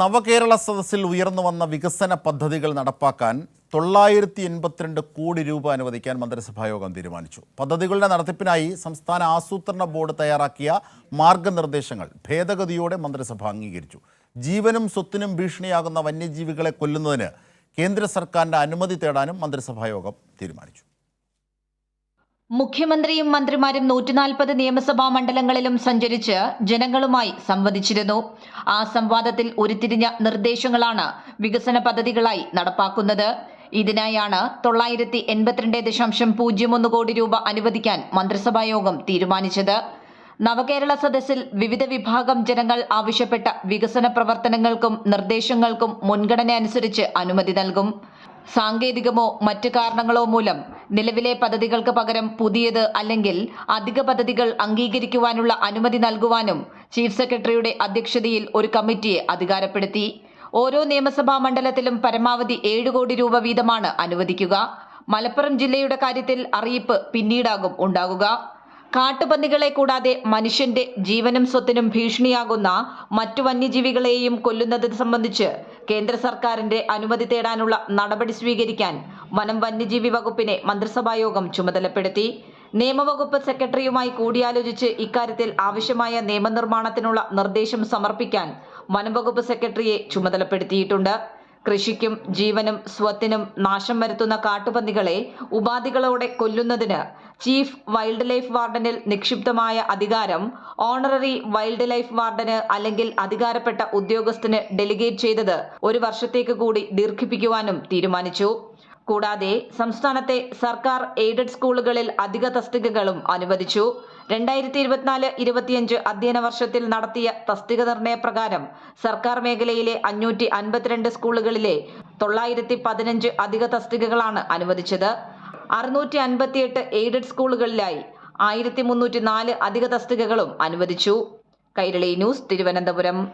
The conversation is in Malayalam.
നവകേരള സദസ്സിൽ ഉയർന്നു വന്ന വികസന പദ്ധതികൾ നടപ്പാക്കാൻ തൊള്ളായിരത്തി എൺപത്തിരണ്ട് കോടി രൂപ അനുവദിക്കാൻ മന്ത്രിസഭായോഗം തീരുമാനിച്ചു. പദ്ധതികളുടെ നടത്തിപ്പിനായി സംസ്ഥാന ആസൂത്രണ ബോർഡ് തയ്യാറാക്കിയ മാർഗനിർദ്ദേശങ്ങൾ ഭേദഗതിയോടെ മന്ത്രിസഭ അംഗീകരിച്ചു. ജീവനും സ്വത്തിനും ഭീഷണിയാകുന്ന വന്യജീവികളെ കൊല്ലുന്നതിന് കേന്ദ്ര സർക്കാരിന്റെ അനുമതി തേടാനും മന്ത്രിസഭായോഗം തീരുമാനിച്ചു. മുഖ്യമന്ത്രിയും മന്ത്രിമാരും നൂറ്റിനാൽപ്പത് നിയമസഭാ മണ്ഡലങ്ങളിലും സഞ്ചരിച്ച് ജനങ്ങളുമായി സംവദിച്ചിരുന്നു. ആ സംവാദത്തിൽ ഉരുത്തിരിഞ്ഞ നിർദ്ദേശങ്ങളാണ് വികസന പദ്ധതികളായി നടപ്പാക്കുന്നത്. ഇതിനായാണ് തൊള്ളായിരത്തി എൺപത്തിരണ്ട് ദശാംശം പൂജ്യം ഒന്ന് കോടി രൂപ അനുവദിക്കാൻ മന്ത്രിസഭായോഗം തീരുമാനിച്ചത്. നവകേരള സദസ്സിൽ വിവിധ വിഭാഗം ജനങ്ങൾ ആവശ്യപ്പെട്ട വികസന പ്രവർത്തനങ്ങൾക്കും നിർദ്ദേശങ്ങൾക്കും മുൻഗണന അനുസരിച്ച് അനുമതി നൽകും. സാങ്കേതികമോ മറ്റു കാരണങ്ങളോ മൂലം നിലവിലെ പദ്ധതികൾക്ക് പകരം പുതിയത് അല്ലെങ്കിൽ അധിക പദ്ധതികൾ അംഗീകരിക്കുവാനുള്ള അനുമതി നൽകുവാനും ചീഫ് സെക്രട്ടറിയുടെ അധ്യക്ഷതയിൽ ഒരു കമ്മിറ്റിയെ അധികാരപ്പെടുത്തി. ഓരോ നിയമസഭാ മണ്ഡലത്തിലും പരമാവധി ഏഴ് കോടി രൂപ വീതമാണ് അനുവദിക്കുക. മലപ്പുറം ജില്ലയുടെ കാര്യത്തിൽ അറിയിപ്പ് പിന്നീടാകും ഉണ്ടാകുക. കാട്ടുപന്നികളെ കൂടാതെ മനുഷ്യന്റെ ജീവനും സ്വത്തിനും ഭീഷണിയാകുന്ന മറ്റു വന്യജീവികളെയും കൊല്ലുന്നത് സംബന്ധിച്ച് കേന്ദ്ര സർക്കാരിന്റെ അനുമതി തേടാനുള്ള നടപടി സ്വീകരിക്കാൻ വനം വന്യജീവി വകുപ്പിനെ മന്ത്രിസഭായോഗം ചുമതലപ്പെടുത്തി. നിയമവകുപ്പ് സെക്രട്ടറിയുമായി കൂടിയാലോചിച്ച് ഇക്കാര്യത്തിൽ ആവശ്യമായ നിയമനിർമ്മാണത്തിനുള്ള നിർദ്ദേശം സമർപ്പിക്കാൻ വനംവകുപ്പ് സെക്രട്ടറിയെ ചുമതലപ്പെടുത്തിയിട്ടുണ്ട്. കൃഷിക്കും ജീവനും സ്വത്തിനും നാശം വരുത്തുന്ന കാട്ടുപന്നികളെ ഉപാധികളോടെ കൊല്ലുന്നതിന് ചീഫ് വൈൽഡ് ലൈഫ് വാർഡനിൽ നിക്ഷിപ്തമായ അധികാരം ഓണററി വൈൽഡ് ലൈഫ് വാർഡന് അല്ലെങ്കിൽ അധികാരപ്പെട്ട ഉദ്യോഗസ്ഥന് ഡെലിഗേറ്റ് ചെയ്തത് ഒരു വർഷത്തേക്ക് കൂടി ദീർഘിപ്പിക്കുവാനും തീരുമാനിച്ചു. കൂടാതെ സംസ്ഥാനത്തെ സർക്കാർ എയ്ഡഡ് സ്കൂളുകളിൽ അധിക തസ്തികകളും അനുവദിച്ചു. രണ്ടായിരത്തി ഇരുപത്തിനാല് ഇരുപത്തിയഞ്ച് അധ്യയന വർഷത്തിൽ നടത്തിയ തസ്തിക നിർണയ പ്രകാരം സർക്കാർ മേഖലയിലെ അഞ്ഞൂറ്റി അൻപത്തിരണ്ട് സ്കൂളുകളിലെ തൊള്ളായിരത്തി പതിനഞ്ച് അധിക തസ്തികകളാണ് അനുവദിച്ചത്. അറുന്നൂറ്റി അൻപത്തിയെട്ട് എയ്ഡഡ് സ്കൂളുകളിലായി ആയിരത്തി മുന്നൂറ്റി നാല് അധിക തസ്തികകളും അനുവദിച്ചു. കൈരളി ന്യൂസ് തിരുവനന്തപുരം.